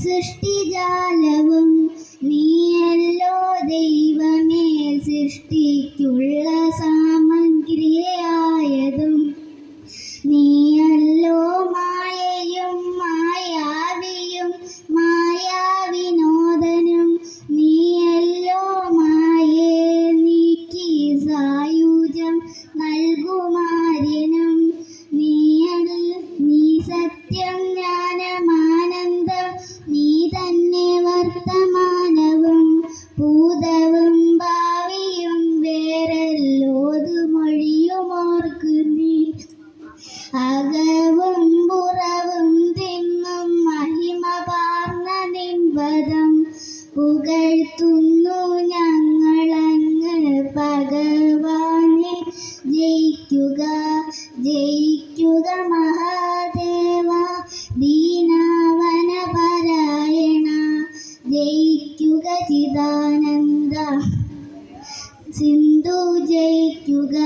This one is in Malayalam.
സൃഷ്ടിജാലവും നീയല്ലോ ദൈവമേ സൃഷ്ടിക്കുള്ള സാമഗ്രിയായതും നീയല്ലോ മായയും മായാവിയും മായാവിനോദനും നീയല്ലോ മായേ നീക്കി സായുജം നൽകുമാര്യനും നിൻപദം പുകഴ്ത്തുന്നു ഞങ്ങളങ്ങ് ഭഗവാനെ. ജയിക്കുക ജയിക്കുക മഹാദേവ. ദീനാവന പാരായണ ജയിക്കുക ചിദാനന്ദ. സിന്ധു ജയിക്കുക